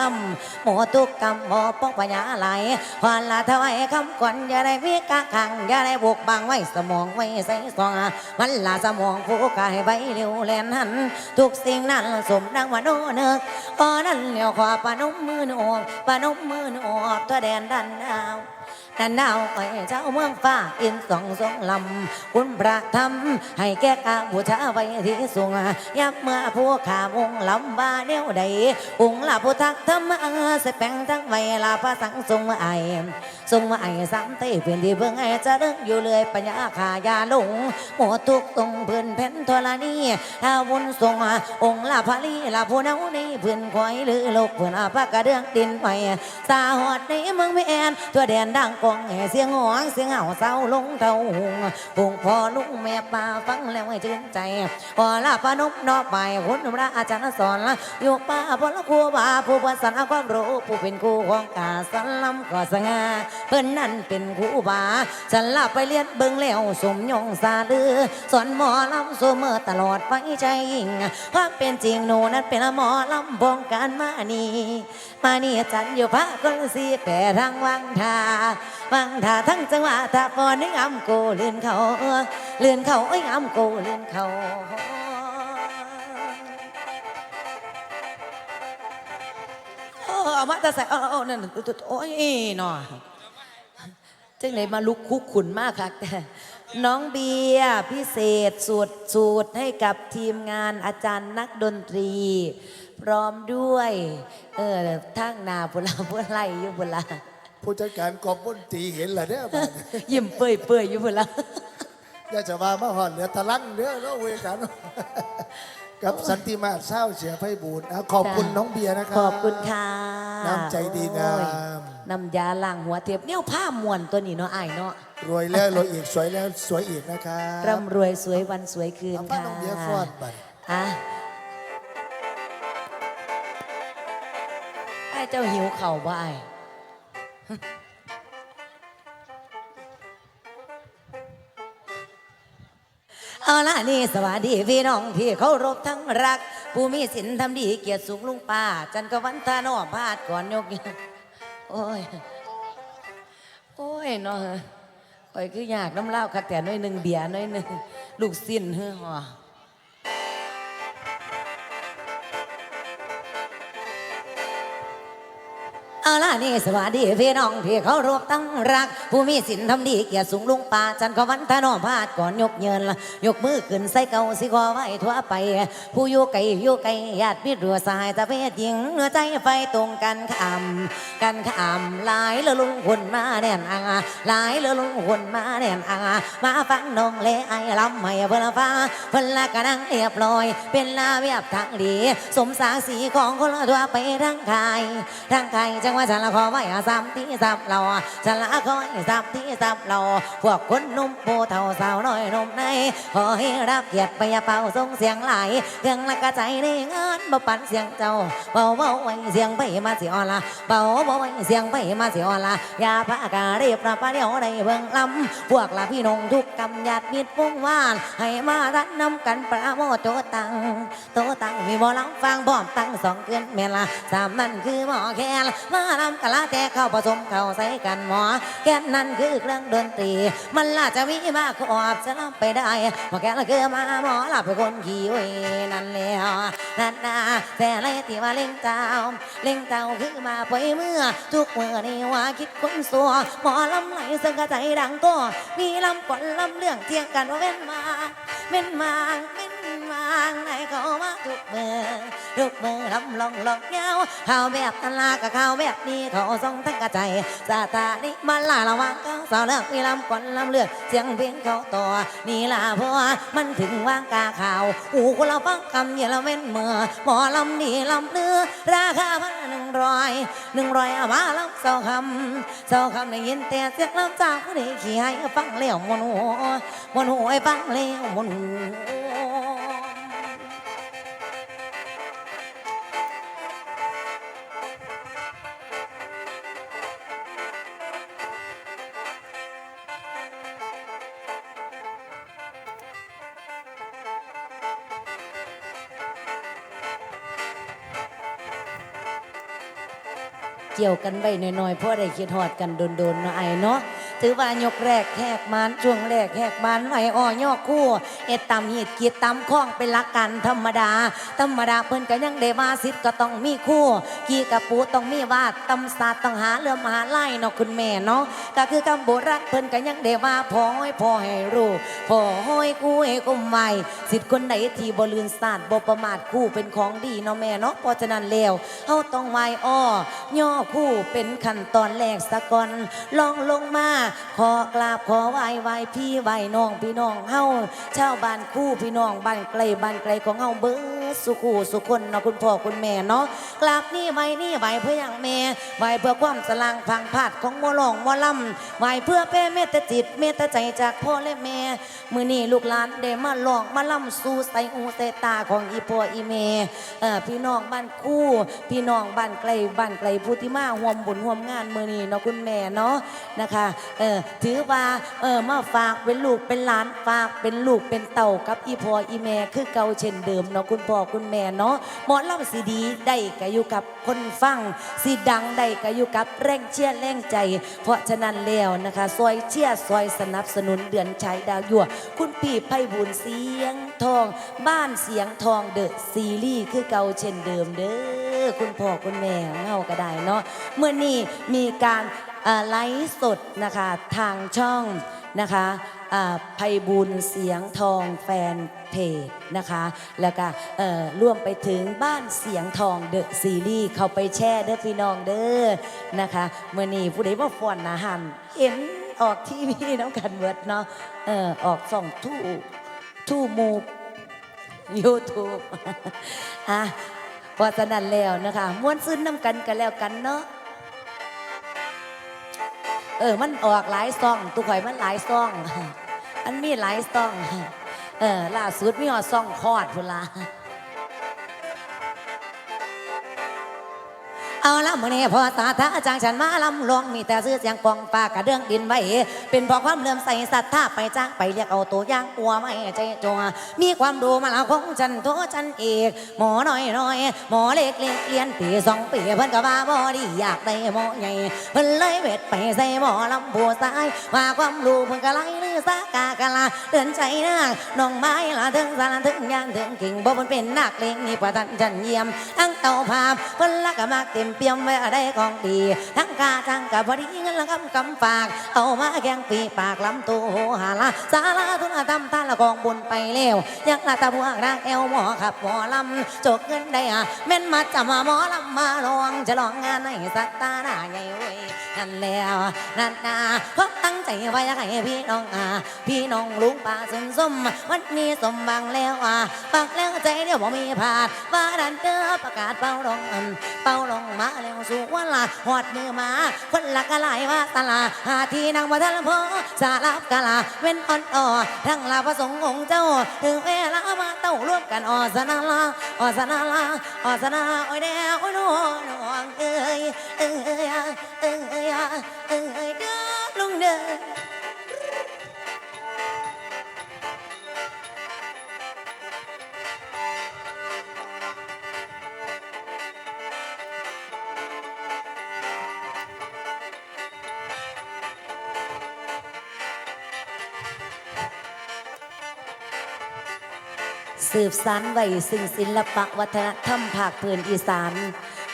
ลำหมูตุกกรรมหมอป้องปัญญาไหลพรละถวายคำกวนอย่าได้มีกะขังอย่าได้บุกบังไว้สมองไว้ใส่ซองมันละสมองผู้กายใบเร็วแลนหัน ทุกสิ่งนั้นสมดังวันโนเนึกพอนั้นเหลียวขอปานมมือหนอบปานมมือหนอบตัวแดนดันดาว นันดาวไอ้เจ้าเมืองฟ้าอินสองสองลำคุณพระธรรมให้แก่กาบูชาไว้ที่สูงยับเมื่อผู้ขาวงลำบาเดียวใดองค์ลาผู้ทักธรรมเสแปงทั้งไวลาพระสังสงไอทรงไอ้สามเต้เพื่อนที่เบิ่งไอจะเดิงอยู่เลยปัญญาขายาลงหมดทุกตรงเพื่อนเพ่นทรณีถ้าวุนทรงองค์ลาภลีลาผู้นานี่เพื่อนคอยหรือโลกเพื่อนอาภากระเดืองดินไปสาหอดในเมืองไม่แอนตัวแดนดังกองแห่เสียงหวงเสียงเห่าเศร้าลงเท่าหงหงพอลุงแม่ป้าฟังแล้วให้ชื่นใจพอลาพนมนอไปคุณพระอาจารย์สอนละอยู่ป้าพลครูบาผู้ประสานความรู้ผู้เป็นครูของกาสันลำก่อสง่าเพิ่นนั่นเป็นครูบาฉันลาไปเรียนเบิ่งแล้วสมยงสาลือสอนหมอลำสเมอตลอดไปใจยิ่งความเป็นจริงหนูนั้นเป็นหมอลำบงการมานีมานี่จันอยู่พระคนสีแปรทางวังทาวังทาทั้งจังหวะทาปอนึงอำโกเลื่อนเขาเลื่อนเขาเอ้ยอำโกเลื่อนเขาเออเอามาแต่ใส่เอาเอาเอนั่นโอ้ยหนอ จังเลยมาลุกคุกขุนมากค่ะแต่น้องเบียร์พิเศษสูตรสูตรให้กับทีมงานอาจารย์นักดนตรี พร้อมด้วย เออทั้งหนาบุลาบุไลอยู่บุลาผู้จัดการกองบนตรีเห็นเหรอเนี่ยบัดนี้ยิ้มเปื่อยเปื่อยๆอยู่บุลาอย่าจะว่ามาหอดเหลือตะลังเด้อแล้วเวกัน กับสันติมาศเศร้าเสียไพบูลย์อะขอบคุณน้องเบียร์นะครัขอบคุณค่ะน้ำใจดีงามโอ้ยน้ำยาล้างหัวเทียบเนี่ยผ้ามวนตัวนี้เนาะไอ้ายเนาะรวยแล้วรวยอีกสวยแล้วสวยอีกนะครับร่ำรวยสวยวันสวยคืนเอาป้าค่ะน้องเบียร์ฟอดไปอะไอ้เจ้าหิวเข่าวบ่ไอ้ เอาละนี่สวัสดีพี่น้องที่เคารพทั้งรัก ผู้มีศีลทำดีเกียรติสูงลุงป้า จันกวันตานอพาดก่อนยกโอ้ย โอ้ยเนาะข่อยคืออยากน้ำเล่าคักแต่น้อยหนึ่งเบียร์น้อยหนึ่งลูกสิ้นเฮ้อหัว เอาล่ะนี่สวัสดีพี่น้องที่เขารวบตั้งรัก ผู้มีศีลทำดีเกียรติสูงลุงป่าจันขวันทนอพาดก่อนยกเยินละยกมือขึ้นใส่เก่าสิขอไว้ทั่วไป ผู้อยู่ไกลอยู่ไกลญาติมิตรรัวสายตะเพศหญิงเนื้อใจไฟตรงกันขามกันขามหลายลอลุงคนมาแน่นอ่างหลายลอลุงคนมาแน่นอ่างมาฟังน้องเลไอลำให้เพิ่นฟ้าเพิ่นละกะนังเรียบร้อย เป็นลาเวียบทางดี สมสาสีของคนละทั่วไปทั้งกายทั้งกายจังว่าฉันละขอไว้อาสามที่สับเราฉันละขอให้สับที่สับเราพวกคนนุ่มโปเท่าสาวน้อยนุ่มในขอให้รับเกียรติไปอย่าเป่าส่งเสียงไหลเครื่องละกระใจในงานบ่ปันเสียงเจ้าเบาเบาไว้เสียงไปมาสิอ่อนละเบาเบาไว้เสียงไปมาสิอ่อนละอย่าพะกาเรียบประปะเดียวในเบิ่งลำพวกละพี่น้องทุกกำยัดมิดวงวานให้มารันนำกันประโมทโตตังโตตังมีบ่ลำฟังพร้อมตั้งสองเกินเมละสามนั่นคือหมอแคนมานำกะละแต่เข้าผสมเข้าใส่กันหมอแค่นั่นคือเครื่องดนตรี มันล่าจะมีมากขอบจะรับไปได้หมอแค่ละคือมาหมอหลับไปคนขี่เวยนั่นแล้วนั่นนาแต่ไรที่ว่าเล่งเจ้าเล่งเจ้าคือมาปล่อยเมื่อ ทุกเมื่อนี่ว่าคิดคนสัวหมอลำไหลซึ่งกระใจดังก็มีลำก่อนลำเรื่องเที่ยงกันว่าเว้นมาเว้นมาเว้นมาไหนเขามาทุกเมื่อ ทุกมือลำลองลองเงาข่าวแบบตลากับข่าวแบบนี้เขาส่งทั้งกระใจสาตานี่มาลาระวังเขาสาวเลิกมีลำก่อนลำเลือกเสียงเพลงเขาต่อนี่ล่ะเพราะว่ามันถึงว่างกาข่าวอูคนเราฟังคำเยาลเว้นเมื่อหมอลำนี่ลำเนื้อราคาพันหนึ่งร้อยหนึ่งร้อยเอามาลำเศร้าคำเศร้าคำได้ยินแต่เสียงลำจากผู้ใดขี้ให้ฟังแล้วมวนหัวมวนหัวให้ฟังแล้วมวน กี่ยวกันไว้หน่อยๆเพราะได้คิดหอดกันโดนๆเนาะไอ้เนาะถือว่ายกแรกแหกมันช่วงแรกแหกมันไว้อ้อย่อคู่เอ็ดตำหีดกีดตำข้องเป็นลักกันธรรมดา ธรรมดาเพิ่นก็ยังได้มาสิทธ์ก็ต้องมีคู่ กีกับปูต้องมีวาดตำศาสตร์ต้องหาเรือมหาไล่เนาะคุณแม่เนาะก็คือคำโบราณเพิ่นก็ยังได้ว่าพอให้พอให้รู้พอห้อยกู้ให้กุมไว้สิทธิ์คนไหนที่บลืนศาสตร์บประมาทคู่เป็นของดีเนาะแม่เนาะเพราะฉะนั้นแล้วเฮาต้องไหว้อ้อย่อคู่เป็นขั้นตอนแรกสะก่อนลองลงมาขอกราบขอไหว้ไหว้พี่ไหว้น้องพี่น้องเฮาชาวบ้านคู่พี่น้องบ้านไกลบ้านไกลของเฮาเบิ้ สุขูสุคนเนาะคุณพ่อคุณแม่เนาะกราบนี่ไหว้นี่ไหว้เพื่ออย่างแม่ไหว้เพื่อความสลางพังพาดของหมอหลองหมอลำไหว้เพื่อแผ่เมตตาจิตเมตตาใจจากพ่อและแม่มือนี้ลูกหลานได้มาลองมาลำสู่ใส่หูใส่ตาของอีพ่ออีแม่พี่น้องบ้านคู่ พี่น้องบ้านไกลบ้านไกลผู้ที่มาร่วมบุญร่วมงานมือนี้เนาะคุณแม่เนาะนะคะเออถือว่าเออมาฝากเป็นลูกเป็นหลานฝากเป็นลูกเป็นเต่ากับอีพ่ออีแม่คือเก่าเช่นเดิมเนาะคุณพ่อคุณแม่เนาะหมอลำสีดีได้ก็อยู่กับคนฟังสีดังได้ก็อยู่กับแรงเชียร์แรงใจ เพราะฉะนั้นแล้วนะคะซอยเชียร์ซอยสนับสนุนเดือนชัยดาวยั่วคุณพี่ไพบุญเสียงทอง บ้านเสียงทองเดอะซีรีส์คือเก่าเช่นเดิมเด้อคุณพ่อคุณแม่เงาก็ได้เนาะเมื่อนี้มีการไลฟ์สดนะคะทางช่อง นะคะอ่าไพบุญเสียงทองแฟนเพจนะคะ แล้วก็ร่วมไปถึงบ้านเสียงทองเดอะซีรีส์เขาไปแช่เด้อพี่น้องเด้อนะคะเมื่อนี้ผู้ใดมาฟ้อนอาหารเห็นออกทีวีน้ำกันเวิร์ดเนาะเออออกส่องทู่ทู่มูฟ YouTube อะเพราะฉะนั้นแล้วนะคะม้วนซึ้นน้ำกันกันแล้วกันเนาะ เออ มันออกหลายซองตุกข่อยมันหลายซองมันมีหลายซอง เออล่าสุดมีหอดซองคอดพุ่นละ เอาละมื่อนี้พอสาธาจางฉันมาลำลวงมีแต่ซื้อเสียงปองปากกระเดื่องดินไว้เป็นเพอความเลื่อมใสศรัทธาไปจ้างไปเรียกเอาตัวย่างอัวไม่ใจจัวมีความดูมาล้วของฉันโทฉันเอกหมอน้อยน้อยหมอเล็กเล็กเรียนปีสองปีเพิ่นก็ว่าบ่ดีอยากได้หมอใหญ่เพิ่นเลยเวทไปใส่หมอลำบัวซ้ายว่าความรู้เพิ่นก็ไล่ลือซากากะลาเดินใจนางน้องไม้ละถึงสารถึงยานถึงกิ่งบ่เพิ่นเป็นนักเลงนี่ประทันจันเยี่ยมทั้งเต่าภาพเพิ่นละก็มากเต็มเปี่ยมไว้อะไรของดี ทั้งกาทั้งกะพอดีเงินละกำกำฝาก เอามาแกงปีปากลำตัวหหาละสาลาทุนทำท่านละกองบุญไปแล้วยังละตาพวกนางแอวหมอขับหมอลำจกเงินได้อะแม่นมาจะมาหมอลำมาลองจะลองงานให้สัตตาหน้าใหญ่เว้ย นั่นแล้วนั่นนาเพราะตั้งใจไว้ให้พี่น้องอ่าพี่น้องลุงป่าสนสมวันนี้สมบังแล้วอะปักแล้วใจเดียวบ่มีผาดว่าดันเด้อประกาศเป้าลงอืมเป้าลงมาแล้วสู่วันละหอดมือมา คนละกะลายว่าตลาหาที่นางมาทันพอสารับกะลาเว้นอ่อนอ่อทั้งลาพระสงฆ์องค์เจ้า ถึงเวลามาเต้าร่วมกันออสนาลาออสนาลาออสนาโอ้ยแดวโอ้ยนวลนวลเอ้ยเอ้ยเอ้ยเอ้ย เอ้ยเอ้ยเด้อลงเด้อสืบสานไว้ซึ่งศิลปะวัฒนธรรมภาคพื้นอีสาน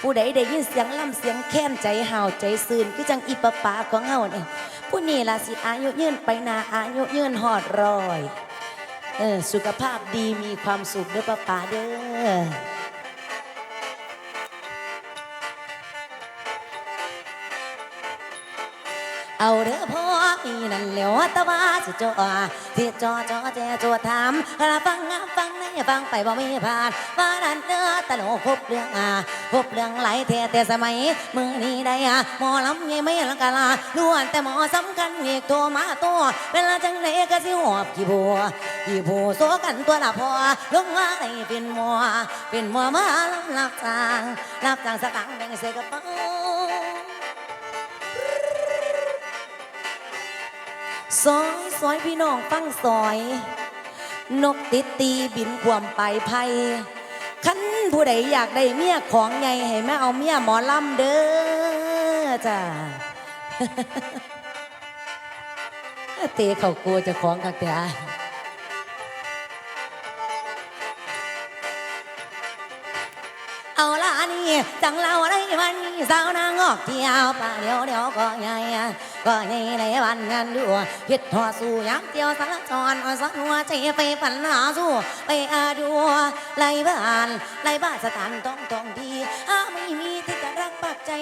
ผู้ใดได้ยินเสียงล่ำเสียงแค้นใจห่าวใจซื่นคือจังอีปะปาของเฮาเนี่ยผู้นี้ล่ะสิอายุยืนไปนาอายุยืนหอดรอยเออสุขภาพดีมีความสุขเด้อปะปาเด้อเอาเด้อพ่ออีนั่นแหล้วตะว่าสิจอที่จอจอแจจวดถามละฟังงาฟังในฟังไปบ่มีผ่านว่านั่นเด้อตลกครบเรื่องอะ ครบเรื่องไหลเทแต่สมัยมือนี้ได้อะหมอลำยังไม่ลังกะลาล้วนแต่หมอสำคัญอีกโทรมาตัวเวลาจังไหนก็สิหอบกี่บัวกี่บัวโซกันตัวละพอลงมาได้เป็นหมอเป็นหมอมาลำรับจางรับจางสตังแบ่งใส่กระเป๋าซอยซอยพี่น้องฟังซอย นกติดตีบินความไปภัย คันผู้ใดอยากได้เมียของไงให้แม่เอาเมียหมอลำเด้อจ้าเตะเขากลัวจะของกักแต่เอาละนี่จังเราได้วันนี้สาวนางออกเที่ยวป่าเดียวเดียวก็ใหญ่ ก็ใหญ่ในวันงานดูคิดหัวสู่ยามเที่ยวสารจรอ่อนสอนหัวใจไปฝันหาสู้ไปอาดูไล่บ้านไล่บ้านสถานต้องต้องดีอาไม่มีที่จะรักปากใจ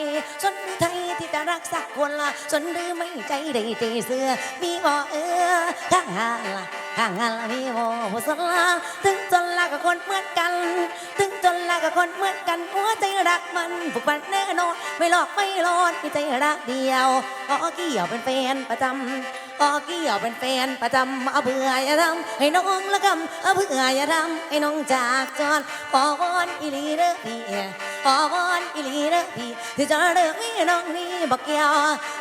สนหรือไทยที่จะรักสักคนละสนหรือไม่ใจได้ใจเสือมีบ่เออข้างงานละข้างงานละมีบ่ผู้สละถึง จนละกับคนเหมือนกัน ถึงจนละกับคนเหมือนกันหัวใจรักมันผูกพันแน่นอนไม่หลอกไม่หลอนมีใจรักเดียวก็เกี่ยวเป็นแฟนประจำก็เกี่ยวเป็นแฟนประจำเอาเบื่ออย่าทำให้น้องละกำเอาเบื่ออย่าทำให้น้องจากจรขอวอนอีลีเด้อพี่ขอวอนอีลีเด้อพี่ที่จะเลิกนี่น้องนี่บอกเกี่ยว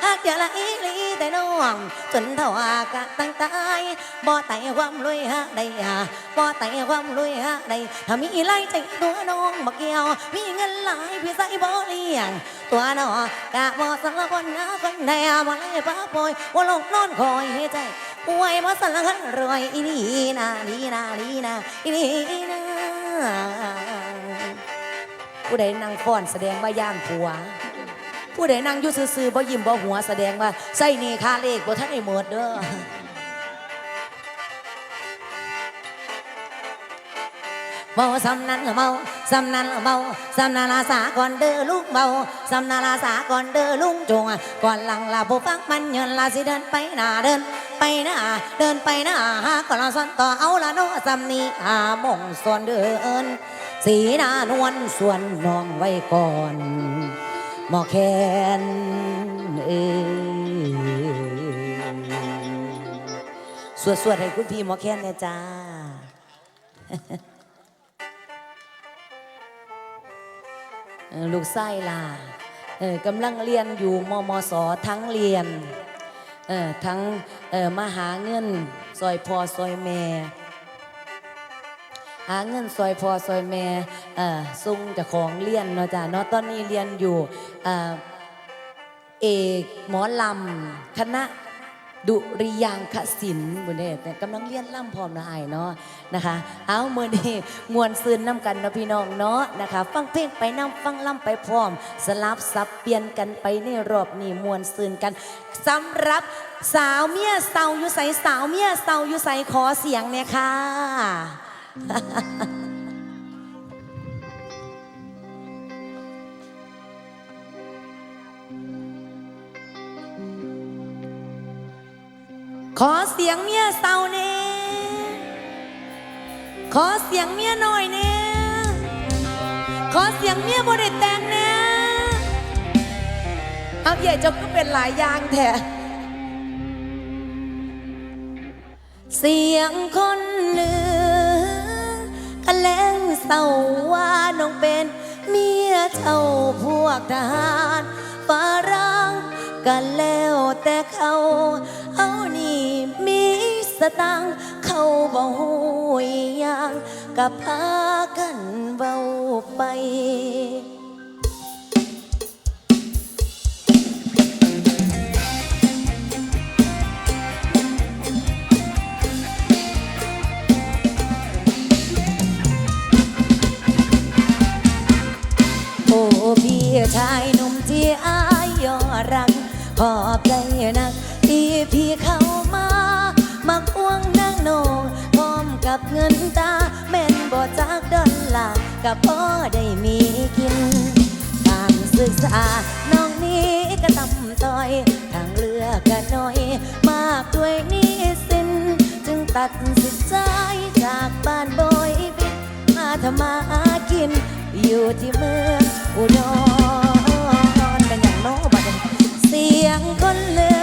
หากเดียวละอีลี แต่น้อง จนเท่าอากาศตั้งตายบ่ไต่ความรวยหาได้หาบ่ไต่ความรวยหาได้ถ้ามีไล่ใจตัวน้องบอกเกี่ยว มีเงินหลายพี่ใส่บ่เลี้ยง ตัวน้องกะบ่สังคนหาคนแน่บ่เลยป้าปอยว่าลงนอนคอยให้ใจป่วยบ่สังคันรวยอีนี่นาลีนาลีนาอีนี่นาผู้ใดนั่งฟ้อนแสดงว่าย่านผัว ผู้ใดนั่งอยู่ซื่อๆบ่ยิ้มบ่หัวแสดงว่าใส่นี่ค่าเลขบ่ทันได้หมดเด้อเมาสำนันเมาสำนันเมาสำนันอาสาก่อนเด้อลุงเมาสำนันอาสาก่อนเด้อลุงจงก่อนหลังลาผู้ฟังมันเยินลาสิเดินไปหน้าเดินไปหน้าเดินไปหน้าหาก่อนลาสอนต่อเอาละโนสำนีหามงส่วนเดินสีหน้านวลส่วนน้องไว้ก่อน หมอแคนเอ้ยสวดสวดๆให้คุณพี่หมอแคนเนี่ยจ้าลูกไส้ล่ะกำลังเรียนอยู่มมสทั้งเรียนเออทั้งมาหาเงินซอยพอซอยแม่ หาเงินซอยพอซอยแม่เอ่อซุ่งจะของเรียนเนาะจ้ะเนาะตอนนี้เรียนอยู่เอ่อเอกหมอลำคณะดุริยางคศิลป์บุญเดชแต่กำลังเรียนล่ำพร้อมนะไอเนาะนะคะ เอาเมื่อนี้มวนซืนน้ำกันเนาะพี่น้องเนาะนะคะ ฟังเพลงไปน้ำฟังล่ำไปพร้อม สลับสับเปลี่ยนกันไปในรอบนี้มวนซืนกันสำหรับสาวเมียเศร้าอยู่ใสสาวเมียเศร้าอยู่ใสขอเสียงเนี่ยค่ะ ขอเสียงเมียเศร้าเน่ขอเสียงเมียหน่อยเน่ขอเสียงเมียบริแตงเน่เอาใหญ่เจ้าก็เป็นหลายอย่างแท้เสียงคนหนึ่งกัน แล้งเศร้าว่าน้องเป็น เมียเจ้าพวกทหารฝรั่งกันแล้วแต่เขา เอานี่มีสตังเขาบ่หูยยังกับพากันเบาไป ก็พอได้มีกิน การศึกษาน้องนี้ก็ต่ำต้อย ทางเลือกก็น้อย มากด้วยนี้สิน จึงตัดสินใจจากบ้านบอยบิดมาทำมากิน อยู่ที่เมืองอุดรเป็นอย่างโนบัดเสียงคนเลือ